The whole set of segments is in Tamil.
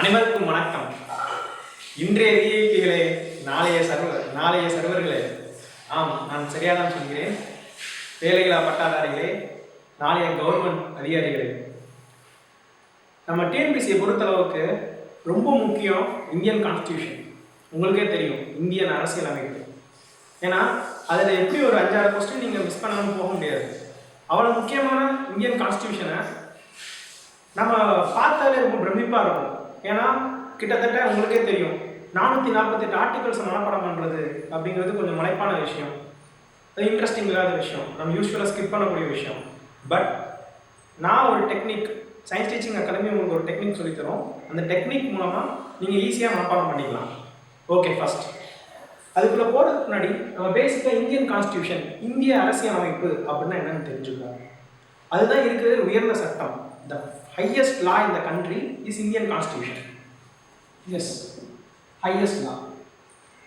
அனைவருக்கும் வணக்கம். இன்றைய விஐபிகளே நாளைய சர்வர் நாளைய சர்வர்களே. ஆம் நான் சரியாக தான் சொல்கிறேன். வேலைகளா பட்டாதாரிகளே நாளைய கவர்மெண்ட் அதிகாரிகளே. நம்ம டிஎன்பிசியை பொறுத்தளவுக்கு ரொம்ப முக்கியம் இந்தியன் கான்ஸ்டியூஷன் உங்களுக்கே தெரியும் இந்தியன் அரசியல் அமைப்பு. ஏன்னா அதில் எப்படி ஒரு அஞ்சாறு கொஸ்டின் நீங்கள் மிஸ் பண்ணாமல் போக முடியாது. அவ்வளோ முக்கியமான இந்தியன் கான்ஸ்டியூஷனை நம்ம பார்த்தாலே ரொம்ப பிரமிப்பாக இருக்கும். ஏன்னா கிட்டத்தட்ட உங்களுக்கே தெரியும் நானூற்றி நாற்பத்தெட்டு ஆர்டிகல்ஸ் மனப்பாடம் பண்ணுறது அப்படிங்கிறது கொஞ்சம் மலைப்பான விஷயம். அது இன்ட்ரெஸ்டிங் இல்லாத விஷயம். நம்ம யூஸ்வலாக ஸ்கிப் பண்ணக்கூடிய விஷயம். பட் நான் ஒரு டெக்னிக் சயின்ஸ் டீச்சிங் அகாடமி உங்களுக்கு ஒரு டெக்னிக் சொல்லித்தரோம். அந்த டெக்னிக் மூலமாக நீங்கள் ஈஸியாக மனப்பாடம் பண்ணிக்கலாம். ஓகே ஃபர்ஸ்ட் அதுக்குள்ளே போகிறதுக்கு முன்னாடி நம்ம பேசிக்காக இந்தியன் கான்ஸ்டியூஷன் இந்திய அரசியலமைப்பு அப்படின்னா என்னன்னு தெரிஞ்சுக்கோம் அதுதான் இருக்கிற உயர்ந்த சட்டம். The highest law in the country is Indian constitution as highest law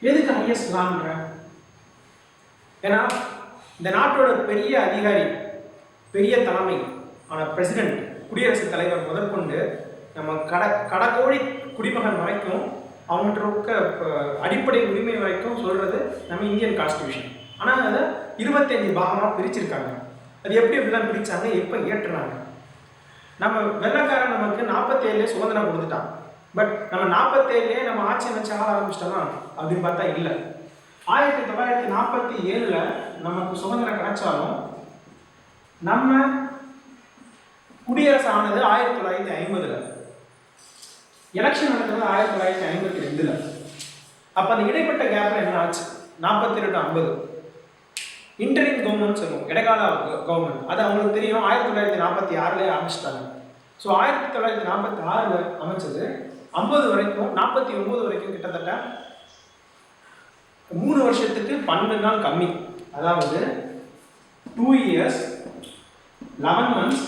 எதுக்கு ஹையஸ்ட் லான்ற ஏன்னா இந்த நாட்டோட பெரிய அதிகாரி பெரிய தலைமை ஆன பிரசிடென்ட் குடியரசுத் தலைவர் முதற்கொண்டு நம்ம கட கடகோடி குடிமகன் வரைக்கும் அவங்கள்ட்ட இருக்க அடிப்படை உரிமை வரைக்கும் சொல்றது நம்ம இந்தியன் கான்ஸ்டியூஷன் ஆனால் அதை இருபத்தஞ்சு பாகமாக பிரிச்சிருக்காங்க. அது எப்படி எப்படிலாம் பிரித்தாங்க எப்போ ஏற்றுனாங்க? நம்ம வெள்ளக்காரன் நமக்கு நாற்பத்தேழுலே சுதந்திரம் கொடுத்துட்டான். பட் நம்ம நாற்பத்தேழுலேயே நம்ம ஆட்சி அமைச்சு ஆள ஆரம்பிச்சிட்டோமா அப்படின்னு பார்த்தா இல்லை. ஆயிரத்தி தொள்ளாயிரத்தி நாற்பத்தி ஏழில் நமக்கு சுதந்திரம் கிடைச்சாலும் நம்ம குடியரசு ஆனது ஆயிரத்தி தொள்ளாயிரத்தி ஐம்பதுல. எலெக்ஷன் நடந்தது ஆயிரத்தி தொள்ளாயிரத்தி ஐம்பத்தி ரெண்டுல. அப்போ அந்த இடைப்பட்ட கேப்பில் என்ன ஆச்சு? நாற்பத்தி ரெண்டு ஐம்பது. இன்டரிம் கவர்மெண்ட் சொல்லுவோம். இடைக்கால கவர்மெண்ட் அது அவங்களுக்கு தெரியும். ஆயிரத்தி தொள்ளாயிரத்தி நாற்பத்தி ஆறுலேயே ஆரம்பிச்சிட்டாங்க. ஸோ ஆயிரத்தி தொள்ளாயிரத்தி நாற்பத்தி ஆறில் அமைச்சது. ஐம்பது வரைக்கும் நாற்பத்தி ஒம்பது வரைக்கும் கிட்டத்தட்ட மூணு வருஷத்துக்கு பன்னெண்டு நாள் கம்மி. அதாவது two years eleven months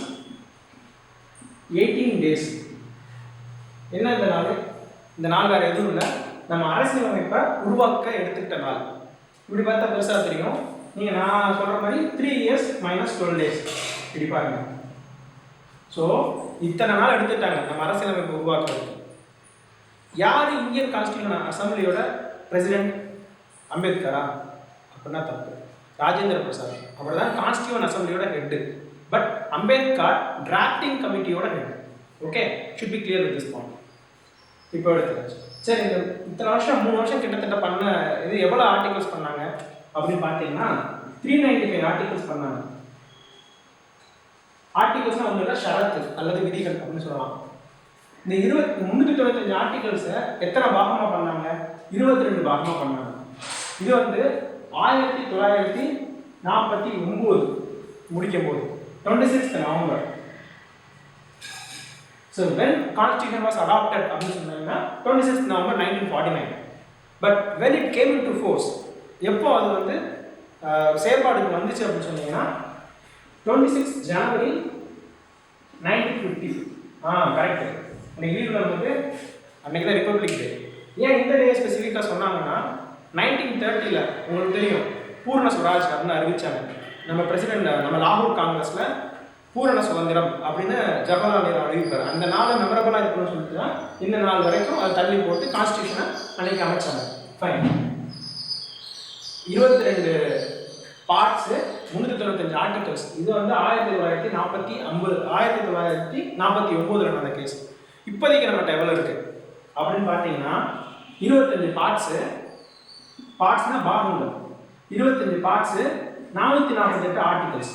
eighteen days என்ன இந்த நாள்? இந்த நாள் வேறு எதுவும் இல்லை. நம்ம அரசியலமைப்பை உருவாக்க எடுத்துக்கிட்ட நாள். இப்படி பார்த்தா பெருசாக தெரியும். நீங்கள் நான் சொல்கிற மாதிரி three years minus twelve days இப்படி பாருங்க. ஸோ இத்தனை நாள் எடுத்துட்டாங்க. நம்ம அரசியலமைப்பு உருவாக்குறது யார் இந்தியன் கான்ஸ்டியூஷன் அசம்பிளியோட பிரசிடென்ட் அம்பேத்கரா. அப்படின்னா தப்பு. ராஜேந்திர பிரசாத். அவர் தான் கான்ஸ்டியூன் அசம்பிளியோட head but Ambedkar drafting கமிட்டியோட head okay should be clear with this point இப்போ எடுத்துக்காச்சு சரி இந்த இத்தனை வருஷம் மூணு வருஷம் கிட்டத்தட்ட பண்ண இது எவ்வளோ ஆர்டிகல்ஸ் பண்ணாங்க? அப்படின்னு பார்த்தீங்கன்னா த்ரீ நைன்டி ஃபைவ் ஆர்டிகல்ஸ் பண்ணாங்க ஆர்டிகல்ஸ்னால் அவங்களோட ஷரத்து அல்லது விதிகள் அப்படின்னு சொல்லலாம். இந்த இருபத்தி முந்நூற்றி தொண்ணூத்தஞ்சு ஆர்டிகல்ஸை எத்தனை பாகமாக பண்ணாங்க? இருபத்தி ரெண்டு பாகமாக பண்ணாங்க. இது வந்து ஆயிரத்தி தொள்ளாயிரத்தி நாற்பத்தி ஒம்பது முடிக்கும் போது twenty sixth November so when constitution was adopted அப்படின்னு சொன்னாங்கன்னா twenty sixth November nineteen forty nine but when it came in to force எப்போ அது வந்து செயற்பாடுக்கு வந்துச்சு அப்படின்னு சொன்னீங்கன்னா twenty six January nineteen fifty ஆ கரெக்டு அன்னைக்கு லீவில் வந்து அன்னைக்கு தான் ரிப்பப்ளிக் டே ஏன் இந்த டே ஸ்பெசிஃபிக்காக சொன்னாங்கன்னா நைன்டீன் தேர்ட்டியில் உங்களுக்கு தெரியும் பூர்ண சுவராஜ் அப்படின்னு அறிவித்தாங்க நம்ம பிரசிடெண்ட் நம்ம லாகூர் காங்கிரஸில் பூரண சுதந்திரம் அப்படின்னு ஜவஹர்லால் நேரு அறிவிப்பார். அந்த நாளை மெமரபலாக இருக்கணும்னு சொல்லிட்டு தான் இந்த நாள் வரைக்கும் அதை தள்ளி போட்டு கான்ஸ்டியூஷனை அன்னைக்கு அமைச்சாங்க. ஃபைன் இருபத்தி ரெண்டு பார்ட்ஸு முந்நூற்றி தொண்ணூத்தஞ்சு ஆர்டிகல்ஸ் இது வந்து ஆயிரத்தி தொள்ளாயிரத்தி நாற்பத்தி ஐம்பது ஆயிரத்தி தொள்ளாயிரத்தி நாற்பத்தி ஒம்போதில் நடந்த கேஸ் இப்போதைக்கு நம்மகிட்ட எவ்வளோ இருக்குது அப்படின்னு பார்த்தீங்கன்னா இருபத்தஞ்சு பார்ட்ஸு பார்ட்ஸ்னா பாகங்கள். இருபத்தஞ்சு பார்ட்ஸு நானூற்றி நாற்பத்தெட்டு ஆர்டிகல்ஸ்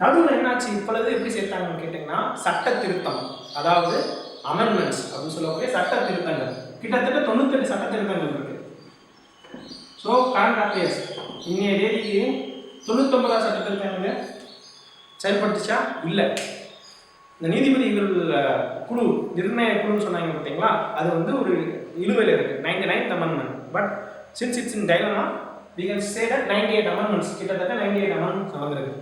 நடுவில் என்னாச்சு? இப்பொழுது எப்படி சேர்த்தாங்கன்னு கேட்டிங்கன்னா சட்ட திருத்தம் அதாவது அமெண்ட்மெண்ட்ஸ் அப்படின்னு சொல்லக்கூடிய சட்ட திருத்தங்கள். கிட்டத்தட்ட தொண்ணூத்தெட்டு சட்ட திருத்தங்கள் இருக்கு. ஸோ கரண்ட் அஃபேர்ஸ் இன்றைய தேதிக்கு தொண்ணூத்தொன்பதாம் சட்ட திருத்தங்கள் செயல்பட்டுச்சா இல்லை. இந்த நீதிபதிகள் குழு நிர்ணய குழுன்னு சொன்னாங்க பார்த்தீங்களா? அது வந்து ஒரு இழுவையில் இருக்குது ninety ninth amendment but since it's in dilemma we can say that ninety eight amendments கிட்டத்தட்ட நைன்டி எயிட் அமெண்ட்மெண்ட்ஸ் நடந்திருக்கு.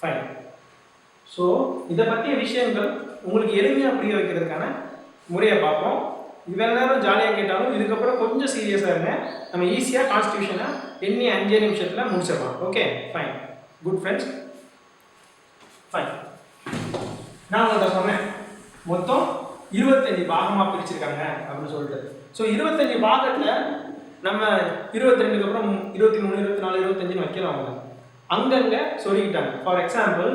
ஃபைன் ஸோ இதை பற்றிய விஷயங்கள் உங்களுக்கு எளிமையாக புரிய வைக்கிறதுக்கான முறையை பார்ப்போம். இவ்வளோ நேரம் ஜாலியாக கேட்டாலும் இதுக்கப்புறம் கொஞ்சம் சீரியஸாக இருங்க. நம்ம ஈஸியாக கான்ஸ்டியூஷனை எண்ணி அஞ்சே நிமிஷத்தில் முடிச்சிடலாம். Okay fine good friends fine நான் உங்கள்கிட்ட சொன்னேன். மொத்தம் இருபத்தஞ்சு பாகமாக பிரிச்சிருக்காங்க அப்படின்னு சொல்லிட்டு. ஸோ இருபத்தஞ்சி பாகத்தில் நம்ம இருபத்தி ரெண்டுக்கு அப்புறம் இருபத்தி மூணு இருபத்தி நாலு இருபத்தஞ்சுன்னு வைக்கலாம் அவங்க. அங்கங்கே சொல்லிக்கிட்டாங்க. ஃபார் எக்ஸாம்பிள்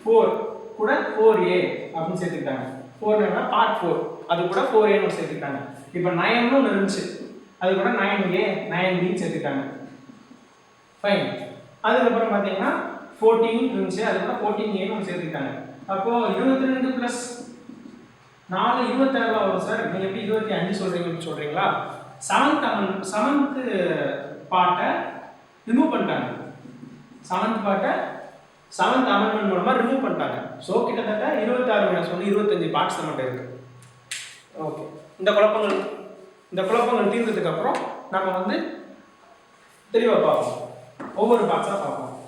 ஃபோர் கூட ஃபோர் ஏ அப்படின்னு சேர்த்துக்கிட்டாங்க. என்ன? பார்ட் ஃபோர் அது கூட ஃபோர் ஏன்னு சேர்த்துட்டாங்க இப்போ நயன்னு ஒன்று இருந்துச்சு. அது கூட நயன் ஏ நயன் பின்னு சேர்த்துட்டாங்க ஃபைன் அதுக்கப்புறம் பார்த்தீங்கன்னா ஃபோர்டீன் இருந்துச்சு. அது கூட ஃபோர்டீன் ஏன்னு ஒன்று சேர்த்துட்டாங்க அப்போ இருபத்தி ரெண்டு ப்ளஸ் நாலு இருபத்தாறுல வரும் சார் நீங்கள் எப்படி இருபத்தி அஞ்சு சொல்கிறீங்கன்னு சொல்கிறீங்களா செவன்த் அமன் செவன்த்து பாட்டை ரிமூவ் பண்ணிட்டாங்க. செவன்த் பாட்டை செவன்த் அமெண்ட்மெண்ட் மூலமாக ரிமூவ் பண்ணிட்டாங்க. ஸோ கிட்டத்தட்ட இருபத்தாறு மைனஸ் ஒன்று இருபத்தஞ்சு பார்ட்ஸ் நம்மகிட்ட இருக்குது ஓகே. இந்த குழப்பங்கள் இந்த குழப்பங்கள் தீர்ந்ததுக்கு அப்புறம் நம்ம வந்து தெளிவாக பார்ப்போம். ஒவ்வொரு பார்ட்ஸாக பார்ப்போம்.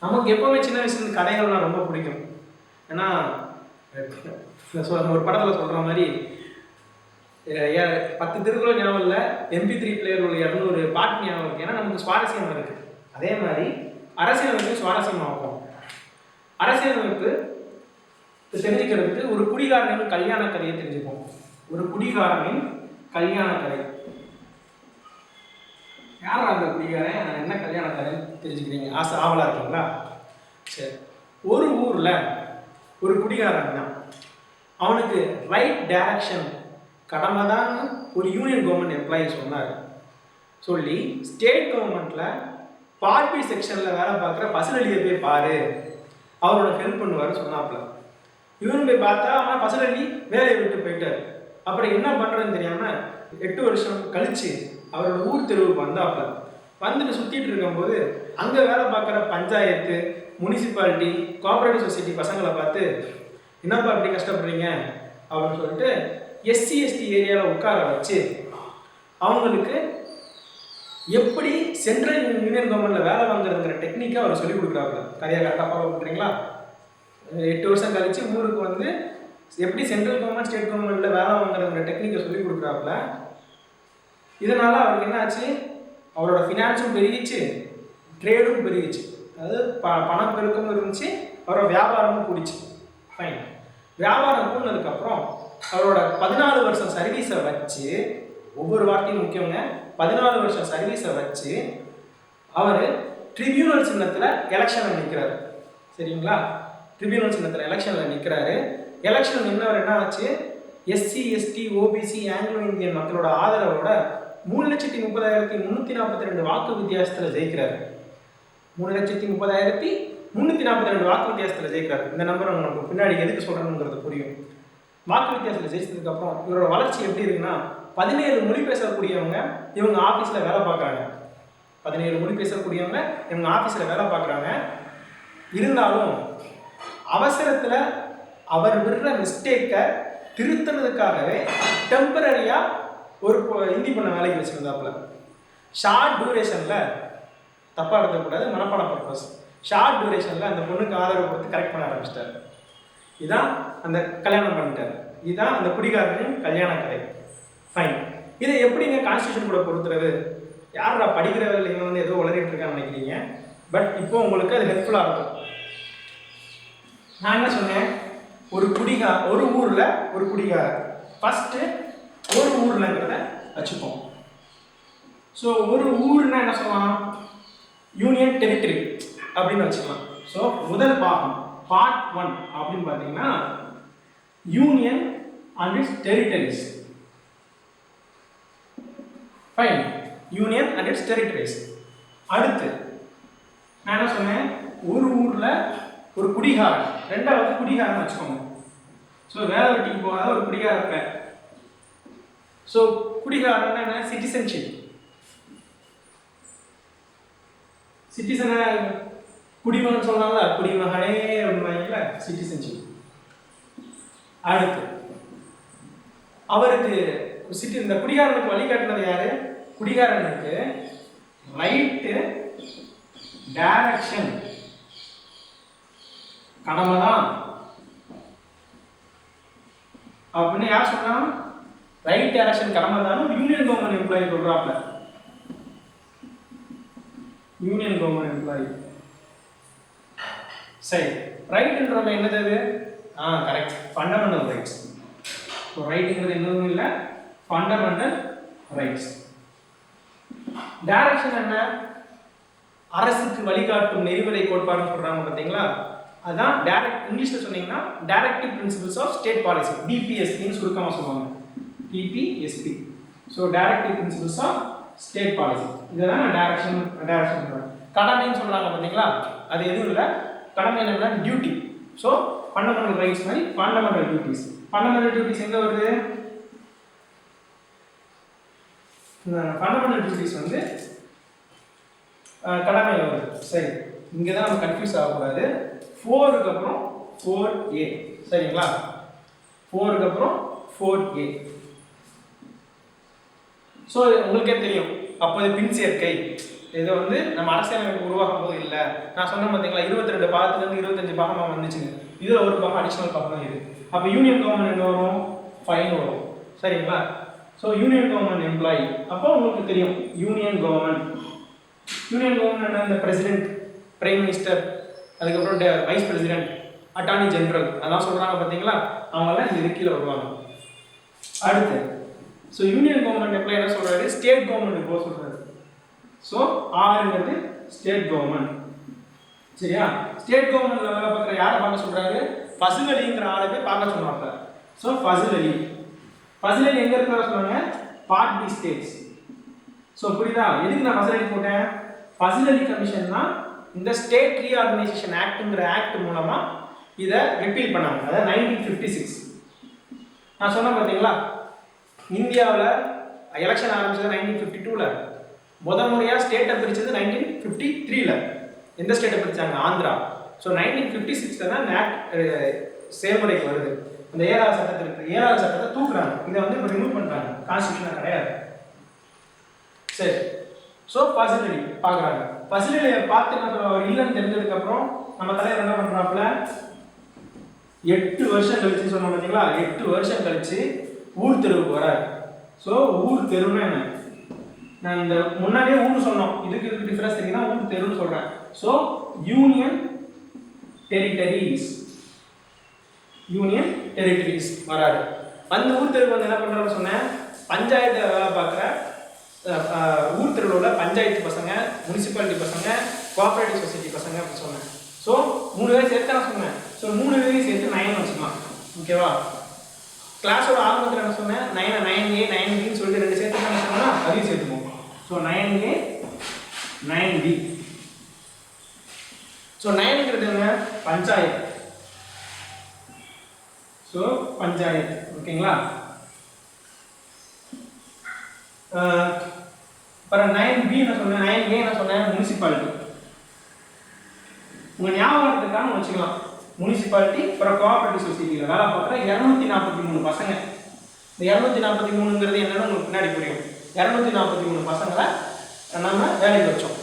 நமக்கு எப்பவுமே சின்ன வயசுல கதைகள்லாம் ரொம்ப பிடிக்கும். ஏன்னா சொ- ஒரு படத்தில் சொல்கிற மாதிரி ஏ- பத்து திருக்குறள் ஞாபகம் இல்லை எம்பி த்ரீ பிளேயர் உள்ள இரநூறு பாட்டு ஞாபகம் இருக்குது ஏன்னா நமக்கு சுவாரஸ்யம் இருக்குது அதே மாதிரி அரசியலமைப்பு சுவாரஸ்யமாகும் அரசியலமைப்பு தெரிஞ்சுக்கிறதுக்கு ஒரு குடிகாரனின் கல்யாண கதையை தெரிஞ்சுப்போம். ஒரு குடிகாரனின் கல்யாண கதை யார் அந்த குடிகாரன்? என்ன கல்யாண கதைன்னு தெரிஞ்சுக்கிறீங்க? ஆசை ஆவலாக இருக்கீங்களா? சரி. ஒரு ஊரில் ஒரு குடிகாரன் தான் அவனுக்கு ரைட் டைரக்ஷன் கடமை தான் ஒரு யூனியன் கவர்மெண்ட் எம்ப்ளாயி சொன்னார். சொல்லி ஸ்டேட் கவர்மெண்ட்டில் பார்ட்டி செக்ஷனில் வேலை பார்க்குற பசுலலியை போய் பாரு. அவரோட ஹெல்ப் பண்ணுவார் சொன்னாப்புல. இவரும் போய் பார்த்தா ஆனால் பசுலலி வேலையை விட்டு போயிட்டார். அப்புறம் என்ன பண்ணுறதுன்னு தெரியாமல் எட்டு வருஷம் கழித்து அவரோட ஊர் தெருவுக்கு வந்தாப்புல. வந்துட்டு சுற்றிட்டு இருக்கும்போது அங்கே வேலை பார்க்குற பஞ்சாயத்து முனிசிபாலிட்டி கோஆப்ரேட்டிவ் சொசைட்டி பசங்களை பார்த்து என்னப்பா இப்படி கஷ்டப்படுறீங்க? அப்படின்னு சொல்லிட்டு எஸ்சி எஸ்டி ஏரியாவில் உட்கார வச்சு அவங்களுக்கு எப்படி சென்ட்ரல் யூனியன் கவர்மெண்ட்டில் வேலை வாங்குறதுங்கிற டெக்னிக்கை அவர் சொல்லிக் கொடுக்குறாப்புல. கரையா கரெக்டாக ஃபாலோ பண்ணுறீங்களா எட்டு வருஷம் கழிச்சு ஊருக்கு வந்து எப்படி சென்ட்ரல் கவர்மெண்ட் ஸ்டேட் கவர்மெண்ட்ல வேலை வாங்குறதுங்கிற டெக்னிக்கை சொல்லிக் கொடுக்குறாப்புல இதனால அவருக்கு என்ன ஆச்சு அவரோட ஃபினான்ஸும் பெருகிச்சு ட்ரேடும் பெருகிச்சு. அதாவது ப பணப்பெருக்கமும் இருந்துச்சு அவரோட வியாபாரமும் கூடிச்சு. ஃபைன் வியாபாரம் கூடினதுக்கப்புறம் அவரோட பதினாலு வருஷம் சர்வீஸை வச்சு ஒவ்வொரு வார்த்தையும் முக்கியங்க பதினாலு வருஷம் சர்வீஸை வச்சு அவர் ட்ரிபியூனல் சின்னத்தில் எலெக்ஷனில் நிற்கிறாரு சரிங்களா? ட்ரிபியூனல் சின்னத்தில் எலெக்ஷனில் நிற்கிறாரு எலெக்ஷன் நின்றவர் என்ன ஆச்சு? SC ST OBC Anglo Indian மக்களோட ஆதரவோட மூணு லட்சத்தி முப்பதாயிரத்தி முந்நூற்றி நாற்பத்தி ரெண்டு வாக்கு வித்தியாசத்தில் ஜெயிக்கிறாரு. மூணு லட்சத்தி முப்பதாயிரத்தி முந்நூற்றி நாற்பத்தி ரெண்டு வாக்கு வித்தியாசத்தில் ஜெயிக்கிறாரு. இந்த நம்பர் உங்களுக்கு பின்னாடி எதுக்கு சொல்கிறேங்கிறது புரியும். வாக்கு வித்தியாசத்தில் ஜெயிச்சதுக்கப்புறம் இவரோட வளர்ச்சி எப்படி இருக்குன்னா பதினேழு மொழி பேசக்கூடியவங்க இவங்க ஆஃபீஸில் வேலை பார்க்குறாங்க. பதினேழு மொழி பேசக்கூடியவங்க இவங்க ஆஃபீஸில் வேலை பார்க்குறாங்க. இருந்தாலும் அவசரத்தில் அவர் விடுற மிஸ்டேக்கை திருத்தினதுக்காகவே டெம்பரரியாக ஒரு இந்தி ஹிந்தி பண்ண வேலைக்கு வச்சுருந்தாப்புல. ஷார்ட் டியூரேஷனில் தப்பாக எடுத்துக்கூடாது மனப்பாட பர்பஸ் ஷார்ட் டியூரேஷனில் அந்த பொண்ணுக்கு ஆதரவு கொடுத்து கரெக்ட் பண்ண ஆரம்பிச்சிட்டார். இதான் அந்த கல்யாணம் பண்ணிட்டார். இதுதான் அந்த குடிகாரனின் கல்யாண கதை. ஃபைன் இதை எப்படிங்க கான்ஸ்டியூஷன் கூட பொறுத்துறது? யாரா படிக்கிறவர்கள் இவன் வந்து ஏதோ உளறிட்டு இருக்கான்னு நினைக்கிறீங்க? பட் இப்போ உங்களுக்கு அது ஹெல்ப்ஃபுல்லாக இருக்கும். நான் என்ன சொன்னேன்? ஒரு குடிகா ஒரு ஊரில் ஒரு குடிகார ஃபஸ்ட்டு ஒரு ஊர்லங்கிறத வச்சுப்போம். ஸோ ஒரு ஊர்னா என்ன சொல்லலாம் யூனியன் டெரிட்டரி அப்படின்னு வச்சுக்கலாம். ஸோ முதல் பாகம் பார்ட் ஒன் அப்படின்னு பார்த்தீங்கன்னா union and its territories fine union and its territories அடுத்து நான் என்ன சொன்னேன்? ஒரு ஒரு குடிகாரன். ரெண்டாவது குடிகாரன் வச்சுக்கோங்க. ஸோ வேலை வெட்டிக்கு போகாத ஒரு குடிகாரன் இருப்பேன். ஸோ குடிகாரன் என்ன? சிட்டிசன்ஷிப் சிட்டிசனை குடிமகன் சொன்னால குடிமகனே அப்படின்னாங்கல்ல சிட்டிசன்ஷிப் அடுத்து அவருக்கு சிட்டி இந்த குடிகாரனுக்கு வழிகாட்டினது யாரு? குடிகாரனுக்கு ரைட்டு டைரக்ஷன் கடமை தான் அப்படின்னு யார் சொன்னா? ரைட் டைரக்ஷன் கடமை தான் யூனியன் கவர்மெண்ட் எம்ப்ளாயி சொல்றாப்ல. யூனியன் கவர்மெண்ட் எம்ப்ளாயி சரி ரைட்ன்றவங்க என்னது அது? ஆ கரெக்ட் ஃபண்டமெண்டல் ரைட்ஸ் ஸோ ரைட்டுங்கிறது என்னதும் இல்லை. ஃபண்டமெண்டல் ரைட்ஸ் டைரக்ஷன் என்ன? அரசுக்கு வழிகாட்டும் நெறிமுறை கோட்பாடுன்னு சொல்கிறாங்க பார்த்தீங்களா? அதான் டைரக்ட் இங்கிலீஷில் சொன்னீங்கன்னா directive principles of state policy டிபிஎஸ்பின்னு சுருக்கமாக சொல்லுவாங்க. DPSP so directive principles of state policy இதுதான் நான் டைரக்ஷன் டைரக்ஷன் சொல்கிறேன் கடமைன்னு சொல்கிறாங்க பார்த்தீங்களா அது எதுவும் இல்லை. கடமை என்னன்னா டியூட்டி ஸோ ஃபண்டமெண்டல் ரைட்ஸ் மாதிரி ஃபண்டமெண்டல் டியூட்டிஸ் ஃபண்டமெண்டல் டியூட்டிஸ் எங்கே வருது? ஃபண்டமெண்டல் டியூட்டிஸ் வந்து கடமையில் வருது. சரி. இங்கே தான் நம்ம கன்ஃபியூஸ் ஆகக்கூடாது. ஃபோருக்கு அப்புறம் ஃபோர் ஏ சரிங்களா? ஃபோருக்கு அப்புறம் ஃபோர் ஏ ஸோ உங்களுக்கே தெரியும். அப்போது பின் சேர்க்கை. இது வந்து நம்ம அரசியலமைப்பு உருவாகும் போது இல்லை. நான் சொன்ன பார்த்தீங்களா இருபத்தி ரெண்டு பாகத்துலேருந்து இருபத்தஞ்சு பாகமாக வந்துச்சுங்க. இதில் ஒரு பாகம் அடிஷ்னல் பாகம் தான் இது. அப்போ யூனியன் கவர்மெண்ட் என்ன வரும்? ஃபைன் வரும். சரிங்களா? ஸோ யூனியன் கவர்மெண்ட் எம்ப்ளாயி அப்போ உங்களுக்கு தெரியும் யூனியன் கவர்மெண்ட் யூனியன் கவர்மெண்ட் என்ன? இந்த பிரசிடென்ட் பிரைம் மினிஸ்டர் அதுக்கப்புறம் வைஸ் பிரசிடென்ட் அட்டார்னி ஜெனரல் அதெல்லாம் சொல்கிறாங்க பார்த்தீங்களா அவங்கெல்லாம் இந்த கீழே வருவாங்க. அடுத்து ஸோ யூனியன் கவர்மெண்ட் எம்ப்ளாயி என்ன சொல்கிறாரு ஸ்டேட் கவர்மெண்ட் போக சொல்கிறாரு ஸோ ஆறுங்கிறது ஸ்டேட் கவர்மெண்ட் சரியா? ஸ்டேட் கவர்மெண்ட் வேலை பார்க்குற யாரை பார்க்க சொல்கிறாரு ஃபசில் அலிங்கிற ஆளை போய் பார்க்க சொல்கிறாங்க ஸோ ஃபசில் அலி ஃபசில் அலி எங்கே இருக்கிற சொன்னாங்க பார்ட் பி ஸ்டேட்ஸ் ஸோ புரியுதா? எதுக்கு நான் ஃபசில் அலி போட்டேன்? ஃபசில் அலி கமிஷன் தான் இந்த ஸ்டேட் ரீஆர்கனைசேஷன் ஆக்ட்ங்கிற ஆக்ட் மூலமா இதை ரிப்பீல் பண்ணாங்க. அதாவது நைன்டீன் ஃபிஃப்டி சிக்ஸ் நான் சொன்னேன் பார்த்தீங்களா இந்தியாவில் எலெக்ஷன் ஆரம்பிச்சது நைன்டீன் ஃபிஃப்டி டூவில் முதல் முறையாக ஸ்டேட்டை பிரித்தது நைன்டீன் ஃபிஃப்டி த்ரீல எந்த ஸ்டேட்டை பிரித்தாங்க ஆந்திரா. ஸோ நைன்டீன் ஃபிஃப்டி சிக்ஸில் தான் இந்த ஆக்ட் செயல்முறைக்கு வருது. அந்த ஏழாவது இருக்கிற ஏழாவது சட்டத்தை தூக்குறாங்க. இதை வந்து இப்போ ரிமூவ் பண்ணுறாங்க கான்ஸ்டியூஷனாக கிடையாது. சரி. ஸோ பாசிபிலிட்டி பார்க்குறாங்க. பசுநிலையை பார்த்து நம்ம இல்லைன்னு தெரிஞ்சதுக்கப்புறம் நம்ம தலைவர் என்ன பண்ணுறாப்புல எட்டு வருஷம் கழிச்சு சொன்னோம் பார்த்தீங்களா எட்டு வருஷம் கழிச்சு ஊர் தெருவுக்கு வரார். ஸோ ஊர் தெருவுனா என்ன? நான் இந்த முன்னாடியே ஊர் சொன்னோம். இதுக்கு இதுக்கு டிஃபரன்ஸ் தெரியுதுன்னா ஊர் தெருன்னு சொல்கிறேன் so union territories union territories வராரு. அந்த ஊர் தெருவு வந்து என்ன பண்ணுறாரு சொன்னேன்? பஞ்சாயத்து வேலை பார்க்குற ஊர் தெருவில் பஞ்சாயத்து பசங்க முனிசிபாலிட்டி பசங்க கோஆப்ரேட்டிவ் சொசைட்டி பசங்க அப்படின்னு சொன்னேன். ஸோ மூணு பேரும் சேர்த்து நான் சொன்னேன். ஸோ மூணு பேரையும் சேர்த்து நயன் வச்சுக்கலாம். ஓகேவா கிளாஸோட ஆரம்பத்தில் என்ன சொன்னேன் நயன் நயன் ஏ நயன் பின்னு சொல்லிட்டு ரெண்டு சேர்த்து என்ன சொன்னா அதையும் சேர்த்துப்போம் so nine A nine B so நயனுங்கிறது என்ன பஞ்சாயத்து. ஸோ பஞ்சாயத்து ஓகேங்களா அப்புறம் நயன் பி என்ன சொன்னேன்? நயன் ஏ என்ன சொன்னேன்? முனிசிபாலிட்டி உங்கள் ஞாபகத்துக்காக வச்சுக்கலாம். முனிசிபாலிட்டி அப்புறம் கோஆபரேட்டிவ் சொசைட்டியில் வேலை பார்க்குற இரநூத்தி நாற்பத்தி மூணு பசங்க. இந்த இரநூத்தி நாற்பத்தி மூணுங்கிறது என்னென்னு உங்களுக்கு பின்னாடி புரியும். இரநூத்தி நாற்பத்தி மூணு பசங்களை நம்ம வேலைக்கு வச்சோம்.